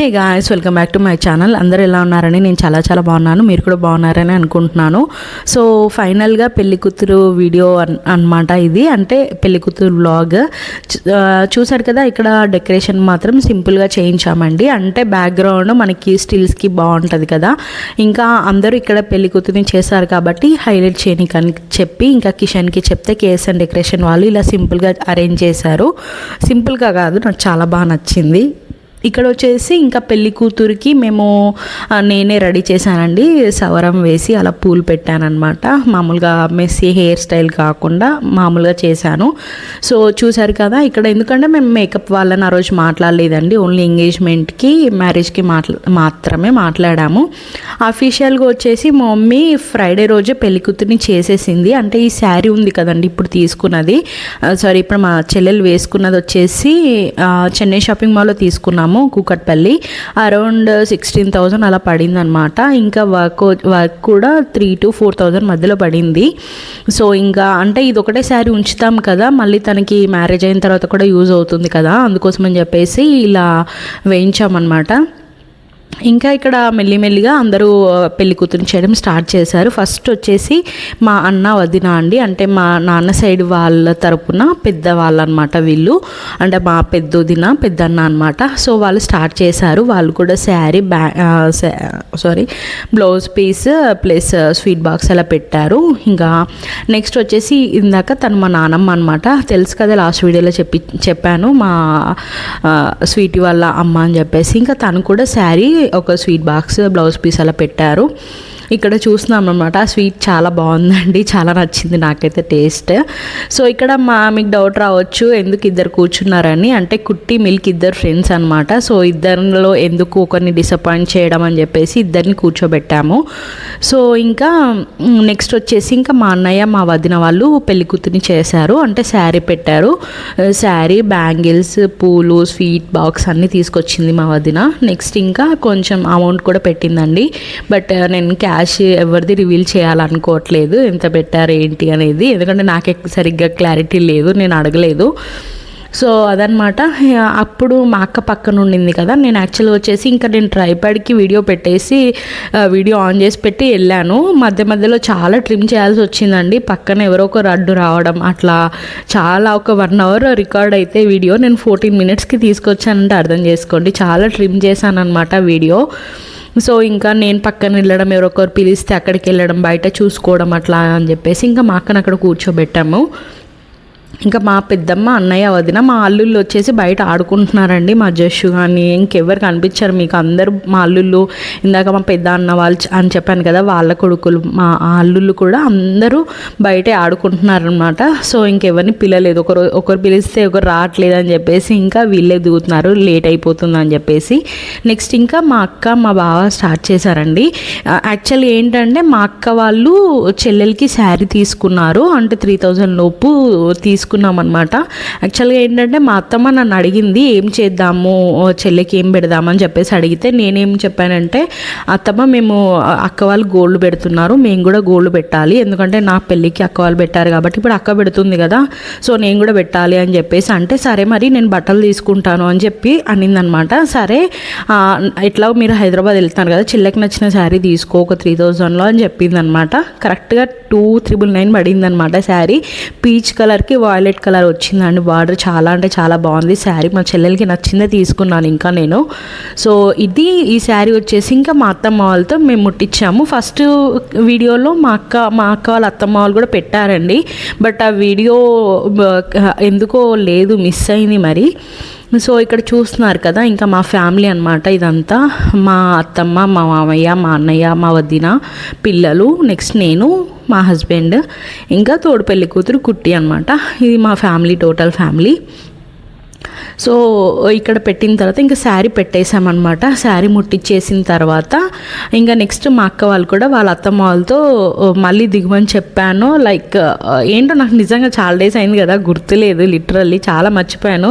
Hey guys welcome back to my channel అందరూ ఎలా ఉన్నారని నేను చాలా చాలా బాగున్నాను. మీరు కూడా బాగున్నారని అనుకుంటున్నాను. సో ఫైనల్గా పెళ్ళి కూతురు వీడియో అనమాట ఇది. అంటే పెళ్ళి కూతురు వ్లాగ్ చూసారు కదా ఇక్కడ డెకరేషన్ మాత్రం సింపుల్గా చేయించామండి. అంటే బ్యాక్గ్రౌండ్ మనకి స్టిల్స్కి బాగుంటుంది కదా. ఇంకా అందరూ ఇక్కడ పెళ్ళి కూతురుని చేశారు కాబట్టి హైలైట్ చేయనికని చెప్పి ఇంకా కిషన్కి చెప్తే కేఎస్ఎన్ డెకరేషన్ వాళ్ళు ఇలా సింపుల్గా అరేంజ్ చేశారు. సింపుల్గా కాదు నాకు చాలా బాగా నచ్చింది. ఇక్కడ వచ్చేసి ఇంకా పెళ్ళి కూతురికి మేము నేనే రెడీ చేశానండి. సవరం వేసి అలా పూలు పెట్టానన్నమాట. మామూలుగా మెస్సీ హెయిర్ స్టైల్ కాకుండా మామూలుగా చేశాను. సో చూసారు కదా ఇక్కడ ఎందుకంటే మేము మేకప్ వాళ్ళని ఆ రోజు మాట్లాడలేదండి. ఓన్లీ ఎంగేజ్మెంట్కి మ్యారేజ్కి మాట్లా మాత్రమే మాట్లాడాము. అఫీషియల్గా వచ్చేసి మమ్మీ ఫ్రైడే రోజే పెళ్ళి కూతురిని చేసేసింది. అంటే ఈ శారీ ఉంది కదండి ఇప్పుడు తీసుకున్నది. సారీ ఇప్పుడు మా చెల్లెలు వేసుకున్నది వచ్చేసి చెన్నై షాపింగ్ మాల్లో తీసుకున్నాము. కూకట్పల్లి. అరౌండ్ సిక్స్టీన్ థౌజండ్ అలా పడింది అనమాట ఇంకా వర్క్ వర్క్ కూడా త్రీ టు ఫోర్ థౌజండ్ మధ్యలో పడింది. సో ఇంకా అంటే ఇది ఒకటే శారీ ఉంచుతాం కదా మళ్ళీ తనకి మ్యారేజ్ అయిన తర్వాత కూడా యూజ్ అవుతుంది కదా అందుకోసం అని చెప్పేసి ఇలా వేయించామన్నమాట. ఇంకా ఇక్కడ మెల్లిమెల్లిగా అందరూ పెళ్ళి కూతురు చేయడం స్టార్ట్ చేశారు. ఫస్ట్ వచ్చేసి మా అన్న వదిన అండి. అంటే మా నాన్న సైడ్ వాళ్ళ తరపున పెద్దవాళ్ళు అనమాట వీళ్ళు. అంటే మా పెద్ద వదిన పెద్ద అన్న అనమాట. సో వాళ్ళు స్టార్ట్ చేశారు. వాళ్ళు కూడా శారీ బ్యా sari blouse piece plus sweet box అలా పెట్టారు. ఇంకా నెక్స్ట్ వచ్చేసి ఇందాక తను మా నానమ్మ అనమాట. తెలుసు కదా లాస్ట్ వీడియోలో చెప్పి చెప్పాను మా స్వీట్ వాళ్ళ అమ్మ అని చెప్పేసి. ఇంకా తను కూడా శారీ ఒక స్వీట్ బాక్స్ బ్లౌజ్ పీస్ అలా పెట్టారు. ఇక్కడ చూస్తున్నాం అనమాట ఆ స్వీట్ చాలా బాగుందండి. చాలా నచ్చింది నాకైతే టేస్ట్. సో ఇక్కడ మా మీకు డౌట్ రావచ్చు ఎందుకు ఇద్దరు కూర్చున్నారని. అంటే కుట్టి మిల్క్ ఇద్దరు ఫ్రెండ్స్ అనమాట సో ఇద్దరిలో ఎందుకు ఒకరిని డిసప్పాయింట్ చేయడం అని చెప్పేసి ఇద్దరిని కూర్చోబెట్టాము. సో ఇంకా నెక్స్ట్ వచ్చేసి ఇంకా మా అన్నయ్య మా వదిన వాళ్ళు పెళ్ళి చేశారు. అంటే శారీ పెట్టారు. శారీ బ్యాంగిల్స్ పూలు స్వీట్ బాక్స్ అన్నీ తీసుకొచ్చింది మా వదిన. నెక్స్ట్ ఇంకా కొంచెం అమౌంట్ కూడా పెట్టిందండి. బట్ నేను క్యాష్ ఎవరిది రివీల్ చేయాలనుకోవట్లేదు ఎంత పెట్టారు ఏంటి అనేది. ఎందుకంటే నాకే సరిగ్గా క్లారిటీ లేదు నేను అడగలేదు. సో అదనమాట అప్పుడు మా అక్క పక్కన ఉండింది కదా నేను యాక్చువల్గా వచ్చేసి ఇంకా నేను ట్రైపాడ్కి వీడియో పెట్టేసి వీడియో ఆన్ చేసి పెట్టి వెళ్ళాను. మధ్య మధ్యలో చాలా ట్రిమ్ చేయాల్సి వచ్చిందండి. పక్కన ఎవరో ఒక రడ్డు రావడం అట్లా చాలా ఒక వన్ అవర్ రికార్డ్ అయితే వీడియో. నేను ఫోర్టీన్ మినిట్స్కి తీసుకొచ్చానంటే అర్థం చేసుకోండి. చాలా ట్రిమ్ చేశాను అనమాట వీడియో. సో ఇంకా నేను పక్కన వెళ్ళడం ఎవరొకరు పిలిస్తే అక్కడికి వెళ్ళడం బయట చూసుకోవడం అట్లా అని చెప్పేసి ఇంకా మా అక్కను అక్కడ కూర్చోబెట్టాము. ఇంకా మా పెద్దమ్మ అన్నయ్య వదిన మా అల్లుళ్ళు వచ్చేసి బయట ఆడుకుంటున్నారండి. మా జస్సు కానీ ఇంకెవ్వరు కనిపించారు మీకు అందరూ మా అల్లుళ్ళు ఇందాక మా పెద్ద అన్న వాళ్ళు అని చెప్పాను కదా వాళ్ళ కొడుకులు మా అల్లుళ్ళు కూడా అందరూ బయటే ఆడుకుంటున్నారనమాట సో ఇంకెవరిని పిలలేదు. ఒకరు ఒకరు పిలిస్తే ఒకరు రావట్లేదు అని చెప్పేసి ఇంకా వీళ్ళే దిగుతున్నారు. లేట్ అయిపోతుంది అని చెప్పేసి. నెక్స్ట్ ఇంకా మా అక్క మా బావ స్టార్ట్ చేశారండి. యాక్చువల్లీ ఏంటంటే మా అక్క వాళ్ళు చెల్లెలకి శారీ తీసుకున్నారు. అంటే త్రీ థౌజండ్ లోపు తీసుకున్నాం అనమాట యాక్చువల్గా ఏంటంటే మా అత్తమ్మ నన్ను అడిగింది ఏం చేద్దాము? చెల్లెకి ఏం పెడదామని చెప్పేసి అడిగితే నేనేం చెప్పానంటే అత్తమ్మ మేము అక్క వాళ్ళు గోల్డ్ పెడుతున్నారు మేము కూడా గోల్డ్ పెట్టాలి. ఎందుకంటే నా పెళ్ళికి అక్క వాళ్ళు పెట్టారు కాబట్టి ఇప్పుడు అక్క పెడుతుంది కదా సో నేను కూడా పెట్టాలి అని చెప్పేసి అంటే సరే మరి నేను బట్టలు తీసుకుంటాను అని చెప్పి అనిందనమాట సరే ఎట్లా మీరు హైదరాబాద్ వెళ్తాను కదా చెల్లెకి నచ్చిన శారీ తీసుకో ఒక త్రీ థౌజండ్లో అని చెప్పిందనమాట కరెక్ట్గా టూ త్రిబుల్ నైన్ పడిందనమాట శారీ. పీచ్ కలర్కి వైలెట్ కలర్ వచ్చిందండి బార్డర్ చాలా అంటే చాలా బాగుంది. శారీ మా చెల్లెలకి నచ్చిందే తీసుకున్నాను ఇంకా నేను. సో ఇది ఈ శారీ వచ్చేసి ఇంకా మా అత్తమ్మ వాళ్ళతో మేము ముట్టించాము ఫస్ట్ వీడియోలో మా అక్క మా అక్క వాళ్ళ అత్తమ్మ వాళ్ళు కూడా పెట్టారండి. బట్ ఆ వీడియో ఎందుకో లేదు మిస్ అయింది మరి. సో ఇక్కడ చూస్తున్నారు కదా ఇంకా మా ఫ్యామిలీ అనమాట ఇదంతా. మా అత్తమ్మ మా మామయ్య మా అన్నయ్య మా వదిన పిల్లలు నెక్స్ట్ నేను మా హస్బెండ్ ఇంకా తోడు పెళ్ళి కూతురు కుట్టి అనమాట ఇది మా ఫ్యామిలీ టోటల్ ఫ్యామిలీ. సో ఇక్కడ పెట్టిన తర్వాత ఇంకా శారీ పెట్టేశామన్నమాట. శారీ ముట్టించేసిన తర్వాత ఇంకా నెక్స్ట్ మా అక్క వాళ్ళు కూడా వాళ్ళ అత్తమ్మ వాళ్ళతో మళ్ళీ దిగుమని చెప్పాను. లైక్ ఏంటో నాకు నిజంగా చాలా డేస్ అయింది కదా గుర్తులేదు లిటరల్లీ చాలా మర్చిపోయాను.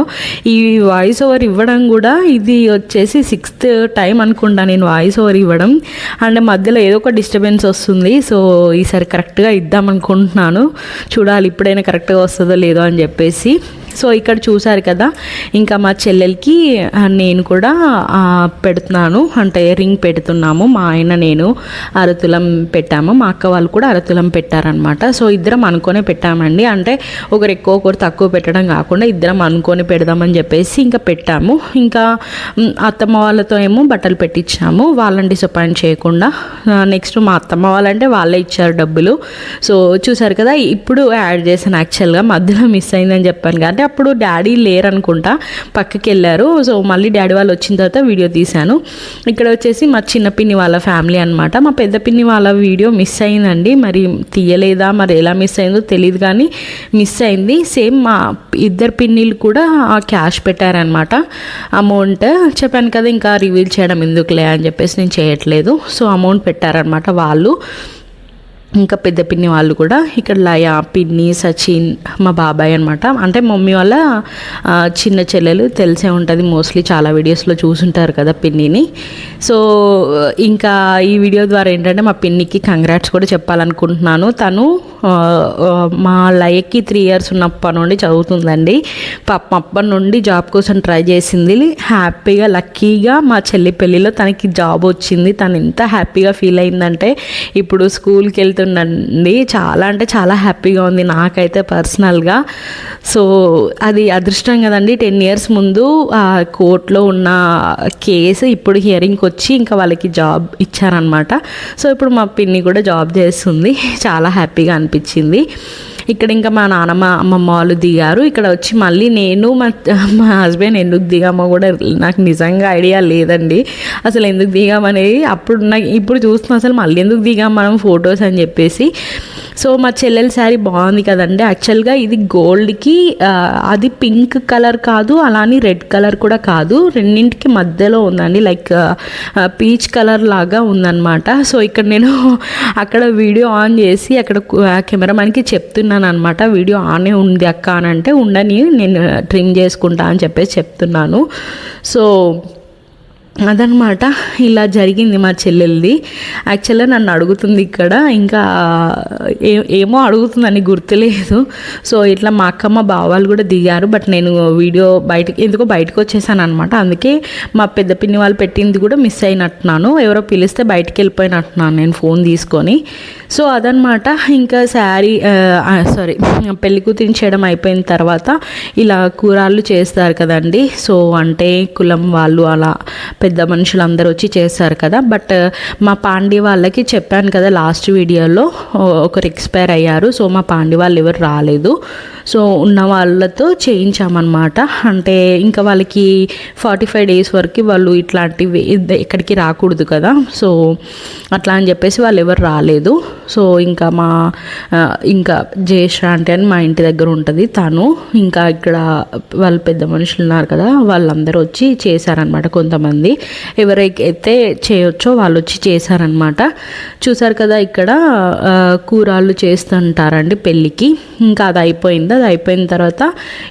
ఈ వాయిస్ ఓవర్ ఇవ్వడం కూడా ఇది వచ్చేసి సిక్స్త్ టైం అనుకుంటా నేను వాయిస్ ఓవర్ ఇవ్వడం. అండ్ మధ్యలో ఏదో ఒక డిస్టర్బెన్స్ వస్తుంది. సో ఈసారి కరెక్ట్గా ఇద్దాం అనుకుంటున్నాను. చూడాలి ఇప్పుడైనా కరెక్ట్గా వస్తుందో లేదో అని చెప్పేసి. సో ఇక్కడ చూసారు కదా ఇంకా మా చెల్లెలకి నేను కూడా పెడుతున్నాను. అంటే రింగ్ పెడుతున్నాము. మా ఆయన నేను అరతులం పెట్టాము. మా అక్క వాళ్ళు కూడా అరతులం పెట్టారనమాట సో ఇద్దరం అనుకొని పెట్టామండి. అంటే ఒకరు ఎక్కువ ఒకరు తక్కువ పెట్టడం కాకుండా ఇద్దరం అనుకొని పెడదామని చెప్పేసి ఇంకా పెట్టాము. ఇంకా అత్తమ్మ వాళ్ళతో ఏమో బట్టలు పెట్టించాము. వాళ్ళని డిసప్పాయింట్ చేయకుండా నెక్స్ట్ మా అత్తమ్మ వాళ్ళంటే వాళ్ళే ఇచ్చారు డబ్బులు. సో చూసారు కదా ఇప్పుడు యాడ్ చేశాను యాక్చువల్గా. మధ్యలో మిస్ అయిందని చెప్పాను. కాబట్టి అప్పుడు డాడీ లేరనుకుంటా. పక్కకి వెళ్ళారు. సో మళ్ళీ డాడీ వాళ్ళు వచ్చిన తర్వాత వీడియో తీశాను. ఇక్కడ వచ్చేసి మా చిన్న పిన్ని వాళ్ళ ఫ్యామిలీ అనమాట మా పెద్ద పిన్ని వాళ్ళ వీడియో మిస్ అయిందండి. మరి తీయలేదా? మరి ఎలా మిస్ అయిందో తెలియదు కానీ మిస్ అయింది. సేమ్ మా ఇద్దరు పిన్నిలు కూడా క్యాష్ పెట్టారనమాట అమౌంట్ చెప్పాను కదా ఇంకా రివీల్ చేయడం ఎందుకులే అని చెప్పేసి నేను చేయట్లేదు. సో అమౌంట్ పెట్టారనమాట వాళ్ళు. ఇంకా పెద్ద పిన్ని వాళ్ళు కూడా ఇక్కడ లయ పిన్ని సచిన్ మా బాబాయ్ అనమాట అంటే మమ్మీ వాళ్ళ చిన్న చెల్లెలు తెలిసే ఉంటుంది. మోస్ట్లీ చాలా వీడియోస్లో చూసుంటారు కదా పిన్నిని. సో ఇంకా ఈ వీడియో ద్వారా ఏంటంటే మా పిన్నికి కంగ్రాట్స్ కూడా చెప్పాలనుకుంటున్నాను. తను మా లయకి త్రీ ఇయర్స్ ఉన్నప్పటి నుండి చదువుతుందండి. పాపం అప్పటి నుండి జాబ్ కోసం ట్రై చేసింది. హ్యాపీగా లక్కీగా మా చెల్లి పెళ్ళిలో తనకి జాబ్ వచ్చింది. తను ఎంత హ్యాపీగా ఫీల్ అయిందంటే ఇప్పుడు స్కూల్కి వెళ్తే వెళ్తుండండి చాలా అంటే చాలా హ్యాపీగా ఉంది నాకైతే పర్సనల్గా. సో అది అదృష్టం కదండి. టెన్ ఇయర్స్ ముందు ఆ కోర్టులో ఉన్న కేసు ఇప్పుడు హియరింగ్కి వచ్చి ఇంకా వాళ్ళకి జాబ్ ఇచ్చారనమాట సో ఇప్పుడు మా పిన్ని కూడా జాబ్ చేస్తుంది. చాలా హ్యాపీగా అనిపించింది. ఇక్కడ ఇంకా మా నాన్నమ్మ అమ్మమ్మ వాళ్ళు దిగారు. ఇక్కడ వచ్చి మళ్ళీ నేను మా మా హస్బెండ్ ఎందుకు దిగామో కూడా నాకు నిజంగా ఐడియా లేదండి. అసలు ఎందుకు దిగామనేది అప్పుడు నాకు ఇప్పుడు చూస్తున్నాం అసలు మళ్ళీ ఎందుకు దిగాం మనం ఫొటోస్ అని చెప్పేసి. సో మా చెల్లెల శారీ బాగుంది కదండి. యాక్చువల్గా ఇది గోల్డ్కి అది పింక్ కలర్ కాదు అలానే రెడ్ కలర్ కూడా కాదు. రెండింటికి మధ్యలో ఉందండి. లైక్ పీచ్ కలర్ లాగా ఉందన్నమాట. సో ఇక్కడ నేను అక్కడ వీడియో ఆన్ చేసి అక్కడ కెమెరామెన్కి చెప్తున్నాను అనమాట వీడియో ఆనే ఉంది అక్క అని అంటే ఉండని నేను ట్రిమ్ చేసుకుంటా అని చెప్పేసి చెప్తున్నాను. సో అదనమాట. ఇలా జరిగింది మా చెల్లెల్ది. యాక్చువల్గా నన్ను అడుగుతుంది ఇక్కడ. ఇంకా ఏ ఏమో అడుగుతుందని గుర్తులేదు. సో ఇట్లా మా అక్కమ్మ బావాలు కూడా దిగారు. బట్ నేను వీడియో బయటకి ఎందుకో బయటకు వచ్చేసాను అనమాట అందుకే మా పెద్ద పిన్ని వాళ్ళు పెట్టింది కూడా మిస్ అయినట్టున్నాను. ఎవరో పిలిస్తే బయటికి వెళ్ళిపోయినట్టున్నాను నేను ఫోన్ తీసుకొని. సో అదనమాట. ఇంకా శారీ సారీ పెళ్ళి కూతురిని చేయడం అయిపోయిన తర్వాత ఇలా కూరలు చేస్తారు కదండి. సో అంటే కులం వాళ్ళు అలా పెద్ద మనుషులు అందరూ వచ్చి చేస్తారు కదా. బట్ మా పాండి వాళ్ళకి చెప్పాను కదా లాస్ట్ వీడియోలో ఒకరు ఎక్స్పైర్ అయ్యారు. సో మా పాండి వాళ్ళు ఎవరు రాలేదు. సో ఉన్న వాళ్ళతో చేయించామన్నమాట. అంటే ఇంకా వాళ్ళకి ఫార్టీ ఫైవ్ డేస్ వరకు వాళ్ళు ఇట్లాంటివి ఎక్కడికి రాకూడదు కదా. సో అట్లా అని చెప్పేసి వాళ్ళు ఎవరు రాలేదు. సో ఇంకా మా ఇంకా జయశ్రాంటి అని మా ఇంటి దగ్గర ఉంటుంది తను. ఇంకా ఇక్కడ వాళ్ళు పెద్ద మనుషులు ఉన్నారు కదా వాళ్ళందరూ వచ్చి చేశారనమాట కొంతమంది. ఎవరైతే చేయొచ్చో వాళ్ళు వచ్చి చేశారనమాట చూసారు కదా ఇక్కడ కూరాళ్ళు చేస్తుంటారండి పెళ్ళికి. ఇంకా అది అయిపోయింది? అది అయిపోయిన తర్వాత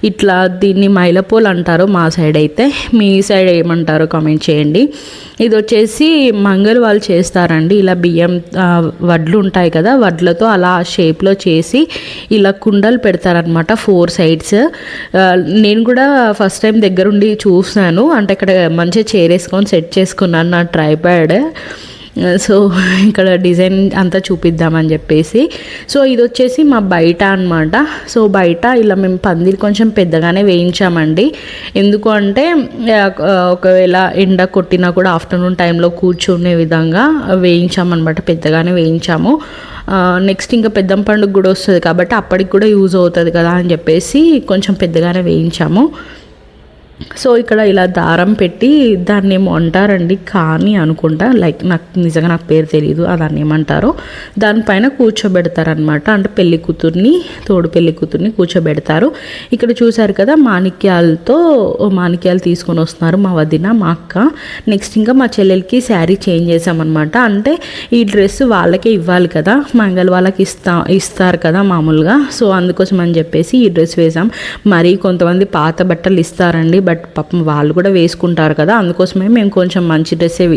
ఇట్లా దీన్ని మైలపూలు అంటారు మా సైడ్ అయితే. మీ సైడ్ ఏమంటారు కామెంట్ చేయండి. ఇది వచ్చేసి మంగళ వాళ్ళు చేస్తారండి. ఇలా బియ్యం వడ్లు ఉంటాయి కదా వడ్లతో అలా షేప్లో చేసి ఇలా కుండలు పెడతారనమాట ఫోర్ సైడ్స్ నేను కూడా ఫస్ట్ టైం దగ్గరుండి చూసాను అంటే ఇక్కడ మంచిగా చేరేసుకొని సెట్ చేసుకున్నాను నా ట్రైప్యాడ్ సో ఇక్కడ డిజైన్ అంతా చూపిద్దామని చెప్పేసి. సో ఇది వచ్చేసి మా బయట అనమాట సో బయట ఇలా మేము పందిరి కొంచెం పెద్దగానే వేయించామండి. ఎందుకు అంటే ఒకవేళ ఎండ కొట్టినా కూడా ఆఫ్టర్నూన్ టైంలో కూర్చునే విధంగా వేయించామన్నమాట. పెద్దగానే వేయించాము. నెక్స్ట్ ఇంకా పెద్దం పండుగ కూడా వస్తుంది కాబట్టి అప్పటికి కూడా యూజ్ అవుతుంది కదా అని చెప్పేసి కొంచెం పెద్దగానే వేయించాము. సో ఇక్కడ ఇలా దారం పెట్టి దాన్ని ఏమో అంటారండి కానీ అనుకుంటా. లైక్ నాకు నిజంగా నాకు పేరు తెలియదు ఆ దాన్ని ఏమంటారో. దానిపైన కూర్చోబెడతారనమాట అంటే పెళ్ళి కూతుర్ని తోడు పెళ్ళి కూతుర్ని కూర్చోబెడతారు. ఇక్కడ చూశారు కదా మాణిక్యాలతో మాణిక్యాలు తీసుకొని వస్తున్నారు మా వదిన మా అక్క. నెక్స్ట్ ఇంకా మా చెల్లెలకి శారీ చేంజ్ చేసామన్నమాట అంటే ఈ డ్రెస్ వాళ్ళకే ఇవ్వాలి కదా మంగళ వాళ్ళకి ఇస్తా ఇస్తారు కదా మామూలుగా. సో అందుకోసం అని చెప్పేసి ఈ డ్రెస్ వేసాం మరి కొంతమంది పాత బట్టలు ఇస్తారండి బట్ పాపం వాళ్ళు కూడా వేసుకుంటారు కదా అందుకోసమే మేము కొంచెం మంచి డ్రెస్సే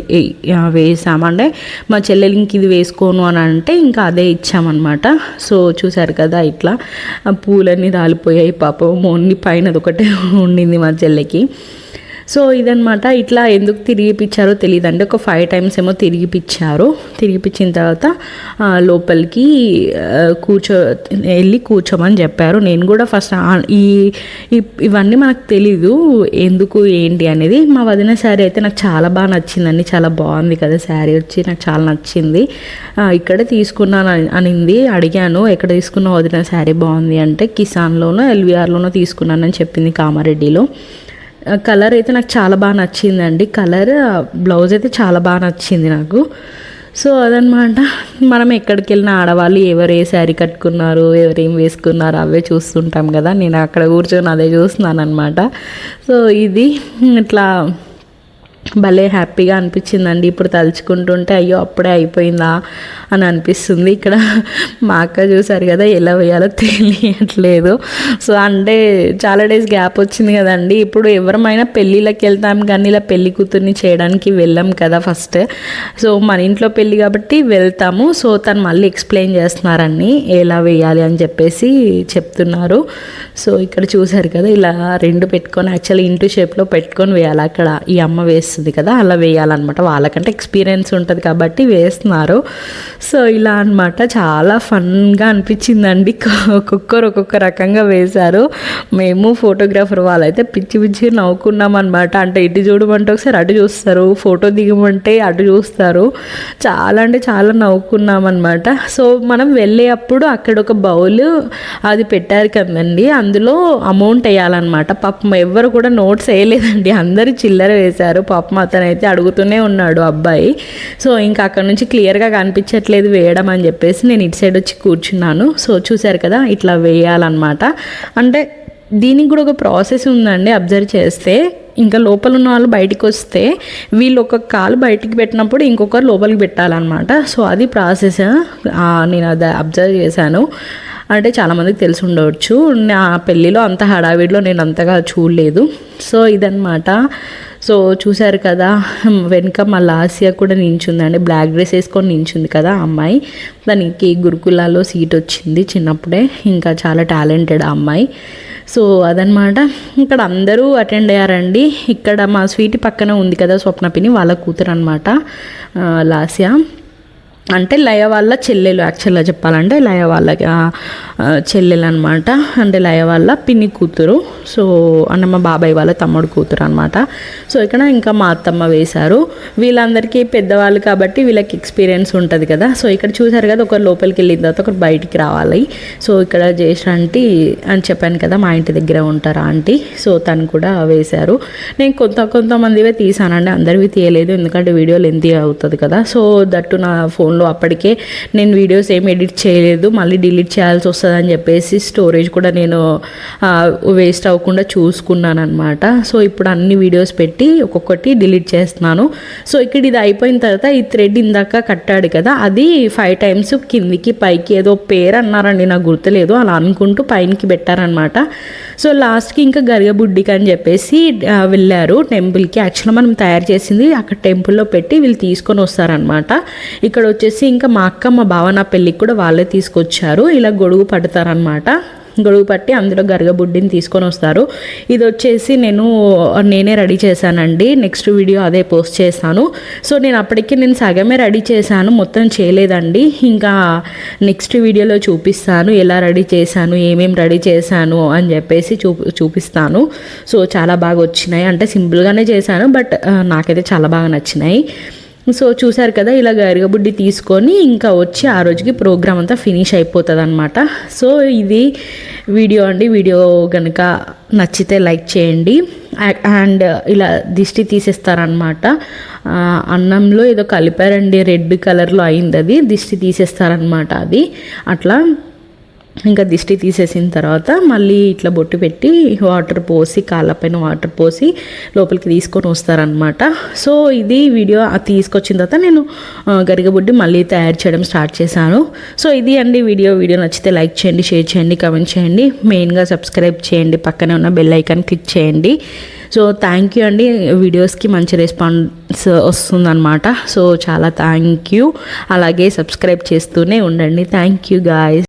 వేసామంటే మా చెల్లెలు ఇంక ఇది వేసుకోను అని అంటే ఇంకా అదే ఇచ్చామన్నమాట. సో చూసారు కదా ఇట్లా పూలన్నీ రాలిపోయాయి. పాపం ఓన్లీ పైన ఒకటే ఉండింది మా చెల్లెకి. సో ఇదనమాట ఇట్లా ఎందుకు తిరిగిపించారో తెలియదు అంటే ఒక ఫైవ్ టైమ్స్ ఏమో తిరిగిపించారు తిరిగిపించిన తర్వాత లోపలికి కూర్చో వెళ్ళి కూర్చోమని చెప్పారు. నేను కూడా ఫస్ట్ ఈ ఇవన్నీ మనకు తెలీదు. ఎందుకు ఏంటి అనేది. మా వదిన శారీ అయితే నాకు చాలా బాగా నచ్చిందండి. చాలా బాగుంది కదా శారీ వచ్చి. నాకు చాలా నచ్చింది. ఇక్కడే తీసుకున్నాను అని- అనింది. అడిగాను ఎక్కడ తీసుకున్న వదిన శారీ బాగుంది. అంటే కిసాన్లోనో ఎల్వీఆర్లోనో తీసుకున్నానని చెప్పింది కామారెడ్డిలో. కలర్ అయితే నాకు చాలా బాగా నచ్చిందండి. కలర్ బ్లౌజ్ అయితే చాలా బాగా నచ్చింది నాకు. సో అదనమాట మనం ఎక్కడికి వెళ్ళిన ఆడవాళ్ళు ఎవరు ఏ శారీ కట్టుకున్నారు ఎవరేం వేసుకున్నారు అవే చూస్తుంటాం కదా. నేను అక్కడ కూర్చొని అదే చూస్తున్నాను అనమాట సో ఇది ఇట్లా భలే హ్యాపీగా అనిపించిందండి. ఇప్పుడు తలుచుకుంటుంటే అయ్యో అప్పుడే అయిపోయిందా? అని అనిపిస్తుంది. ఇక్కడ మా అక్క చూసారు కదా ఎలా వేయాలో తెలియట్లేదు. సో అంటే చాలా డేస్ గ్యాప్ వచ్చింది కదండి. ఇప్పుడు ఎవరమైనా పెళ్ళిళ్ళకి వెళ్తాం కానీ ఇలా పెళ్ళి కూతుర్ని చేయడానికి వెళ్ళాం కదా ఫస్ట్. సో మన ఇంట్లో పెళ్ళి కాబట్టి వెళ్తాము. సో తను మళ్ళీ ఎక్స్ప్లెయిన్ చేస్తున్నారని ఎలా వేయాలి? అని చెప్పేసి చెప్తున్నారు. సో ఇక్కడ చూసారు కదా ఇలా రెండు పెట్టుకొని యాక్చువల్లీ ఇంటూ షేప్లో పెట్టుకొని వేయాలి అక్కడ ఈ అమ్మ వేస్తుంది కదా అలా వేయాలన్నమాట. వాళ్ళకంటే ఎక్స్పీరియన్స్ ఉంటుంది కాబట్టి వేస్తున్నారు. సో ఇలా అన్నమాట. చాలా ఫన్గా అనిపించిందండి. ఒక్కొక్కరు ఒక్కొక్క రకంగా వేశారు. మేము ఫోటోగ్రాఫర్ వాళ్ళైతే పిచ్చి పిచ్చి నవ్వుకున్నాం అనమాట అంటే ఇటు చూడమంటే ఒకసారి అటు చూస్తారు ఫోటో దిగమంటే అటు చూస్తారు. చాలా అంటే చాలా నవ్వుకున్నాం అనమాట సో మనం వెళ్ళే అప్పుడు అక్కడ ఒక బౌల్ అది పెట్టారు కదండి. అందులో అమౌంట్ వేయాలన్నమాట. పాపం ఎవ్వరు కూడా నోట్స్ వేయలేదండి. అందరూ చిల్లర వేశారు. పాపం అతను అయితే అడుగుతూనే ఉన్నాడు అబ్బాయి. సో ఇంకా అక్కడ నుంచి క్లియర్గా కనిపించట్లేదు వేయడం అని చెప్పేసి నేను ఇటు సైడ్ వచ్చి కూర్చున్నాను. సో చూశారు కదా ఇట్లా వేయాలన్నమాట. అంటే దీనికి కూడా ఒక ప్రాసెస్ ఉందండి అబ్జర్వ్ చేస్తే. ఇంకా లోపల ఉన్న వాళ్ళు బయటికి వస్తే వీళ్ళు ఒక కాలు బయటికి పెట్టినప్పుడు ఇంకొకరు లోపలికి పెట్టాలన్నమాట. సో అది ప్రాసెస్. నేను అది అబ్జర్వ్ చేశాను. అంటే చాలామందికి తెలిసి ఉండవచ్చు. నా పెళ్ళిలో అంత హడావిడిలో నేను అంతగా చూడలేదు. సో ఇదన్నమాట. సో చూశారు కదా వెనుక మా లాసియా కూడా నించుందండి. బ్లాక్ డ్రెస్ వేసుకొని నించుంది కదా అమ్మాయి. దానికి గురుకులాలో సీట్ వచ్చింది చిన్నప్పుడే. ఇంకా చాలా టాలెంటెడ్ ఆ అమ్మాయి. సో అదనమాట. ఇక్కడ అందరూ అటెండ్ అయ్యారండి. ఇక్కడ మా స్వీట్ పక్కన ఉంది కదా స్వప్నపిని వాళ్ళ కూతురు అనమాట లాస్యా. అంటే లయ వాళ్ళ చెల్లెలు యాక్చువల్గా చెప్పాలంటే లయ వాళ్ళ చెల్లెలు అనమాట అంటే లయ వాళ్ళ పిన్ని కూతురు. సో అంటే మా బాబాయ్ వాళ్ళ తమ్ముడు కూతురు అనమాట సో ఇక్కడ ఇంకా మా అత్తమ్మ వేశారు. వీళ్ళందరికీ పెద్దవాళ్ళు కాబట్టి వీళ్ళకి ఎక్స్పీరియన్స్ ఉంటుంది కదా. సో ఇక్కడ చూసారు కదా ఒకరు లోపలికి వెళ్ళిన తర్వాత ఒకరు బయటికి రావాలి. సో ఇక్కడ జేష్ ఆంటీ అని చెప్పాను కదా మా ఇంటి దగ్గర ఉంటారు ఆంటీ. సో తను కూడా వేశారు. నేను కొంత కొంతమందివే తీసానండి అందరివి తీయలేదు. ఎందుకంటే వీడియో లెంతీ అవుతుంది కదా. సో దట్టు నా ఫోన్ ఫోన్లో అప్పటికే నేను వీడియోస్ ఏం ఎడిట్ చేయలేదు మళ్ళీ డిలీట్ చేయాల్సి వస్తుంది అని చెప్పేసి స్టోరేజ్ కూడా నేను వేస్ట్ అవ్వకుండా చూసుకున్నాను అనమాట సో ఇప్పుడు అన్ని వీడియోస్ పెట్టి ఒక్కొక్కటి డిలీట్ చేస్తున్నాను. సో ఇక్కడ ఇది అయిపోయిన తర్వాత ఈ థ్రెడ్ ఇందాక కట్టాడు కదా అది ఫైవ్ టైమ్స్ కిందికి పైకి ఏదో పేరు అన్నారండి నాకు గుర్తులేదు అలా అనుకుంటూ పైనకి పెట్టారనమాట సో లాస్ట్కి ఇంకా గరిగబుడ్డికి అని చెప్పేసి వెళ్ళారు టెంపుల్కి. యాక్చువల్గా మనం తయారు చేసింది అక్కడ టెంపుల్లో పెట్టి వీళ్ళు తీసుకొని వస్తారనమాట ఇక్కడ వచ్చేసి ఇంకా మా అక్క మా బావ నా పెళ్ళికి కూడా వాళ్ళే తీసుకొచ్చారు. ఇలా గొడుగు పడతారనమాట గొడుగు పట్టి అందులో గరగబుడ్డిని తీసుకొని వస్తారు. ఇది వచ్చేసి నేను నేనే రెడీ చేశానండి. నెక్స్ట్ వీడియో అదే పోస్ట్ చేశాను. సో నేను అప్పటికి నేను సగమే రెడీ చేశాను. మొత్తం చేయలేదండి. ఇంకా నెక్స్ట్ వీడియోలో చూపిస్తాను. ఎలా రెడీ చేశాను ఏమేమి రెడీ చేశాను అని చెప్పేసి చూ చూపిస్తాను. సో చాలా బాగా వచ్చినాయి. అంటే సింపుల్గానే చేశాను బట్ నాకైతే చాలా బాగా నచ్చినాయి. సో చూసారు కదా ఇలా గరిగబుడ్డి తీసుకొని ఇంకా వచ్చి ఆ రోజుకి ప్రోగ్రామ్ అంతా ఫినిష్ అయిపోతుంది అనమాట సో ఇది వీడియో అండి. వీడియో కనుక నచ్చితే లైక్ చేయండి. అండ్ ఇలా దిష్టి తీసేస్తారనమాట అన్నంలో ఏదో కలిపారండి రెడ్ కలర్లో అయింది అది దిష్టి తీసేస్తారనమాట అది. అట్లా ఇంకా దిష్టి తీసేసిన తర్వాత మళ్ళీ ఇట్లా బొట్టు పెట్టి వాటర్ పోసి కాళ్ళపైన వాటర్ పోసి లోపలికి తీసుకొని వస్తారనమాట సో ఇది వీడియో అది తీసుకొచ్చిన తర్వాత నేను గరిగబుడ్డి మళ్ళీ తయారు చేయడం స్టార్ట్ చేశాను. సో ఇది అండి వీడియో. వీడియో నచ్చితే లైక్ చేయండి షేర్ చేయండి కమెంట్ చేయండి. మెయిన్గా సబ్స్క్రైబ్ చేయండి. పక్కనే ఉన్న బెల్ ఐకాన్ క్లిక్ చేయండి. సో థ్యాంక్ యూ అండి. వీడియోస్కి మంచి రెస్పాన్స్ వస్తుందన్నమాట. సో చాలా థ్యాంక్ యూ. అలాగే సబ్స్క్రైబ్ చేస్తూనే ఉండండి. Thank you guys.